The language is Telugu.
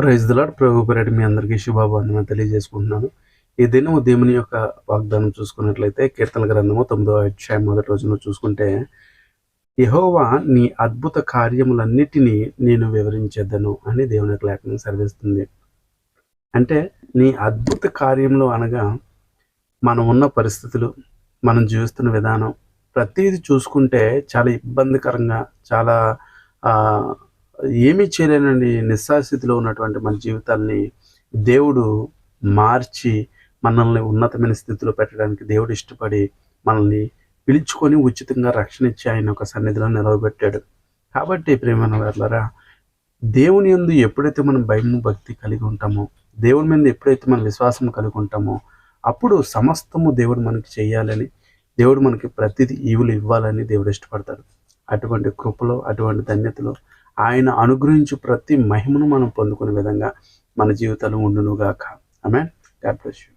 ప్రైజ్ దలాడ్ ప్రభు పర్యటన మీ అందరికీ శుభాబంధన తెలియజేసుకుంటున్నాను. ఈ దినం దేవుని యొక్క వాగ్దానం చూసుకున్నట్లయితే కీర్తన గ్రంథము తొమ్మిదో అధ్యాయం మొదటి రోజున చూసుకుంటే యహోవా నీ అద్భుత కార్యములన్నిటినీ నేను వివరించేద్దను అని దేవుని యొక్క లేఖనం సెలవిస్తుంది. అంటే నీ అద్భుత కార్యములు అనగా మనం ఉన్న పరిస్థితులు మనం జీవిస్తున్న విధానం ప్రతిదీ చూసుకుంటే చాలా ఇబ్బందికరంగా చాలా ఏమీ చేయలేనండి నిస్సాస్థితిలో ఉన్నటువంటి మన జీవితాల్ని దేవుడు మార్చి మనల్ని ఉన్నతమైన స్థితిలో పెట్టడానికి దేవుడు ఇష్టపడి మనల్ని పిలుచుకొని ఉచితంగా రక్షణ ఇచ్చి ఆయన ఒక సన్నిధిలో నిలవబెట్టాడు. కాబట్టి ప్రేమైన వాళ్ళరా దేవుని యందు ఎప్పుడైతే మనం భయము భక్తి కలిగి ఉంటామో దేవుని మీద ఎప్పుడైతే మనం విశ్వాసం కలిగి ఉంటామో అప్పుడు సమస్తము దేవుడు మనకి చేయాలని దేవుడు మనకి ప్రతిదీ ఈవులు ఇవ్వాలని దేవుడు ఇష్టపడతాడు. అటువంటి కృపలో అటువంటి ధన్యతలో ఆయన అనుగ్రహించు ప్రతి మహిమను మనం పొందుకునే విధంగా మన జీవితాలు ఉండునుగాక. ఆమె గాడ్ బ్లెస్ యూ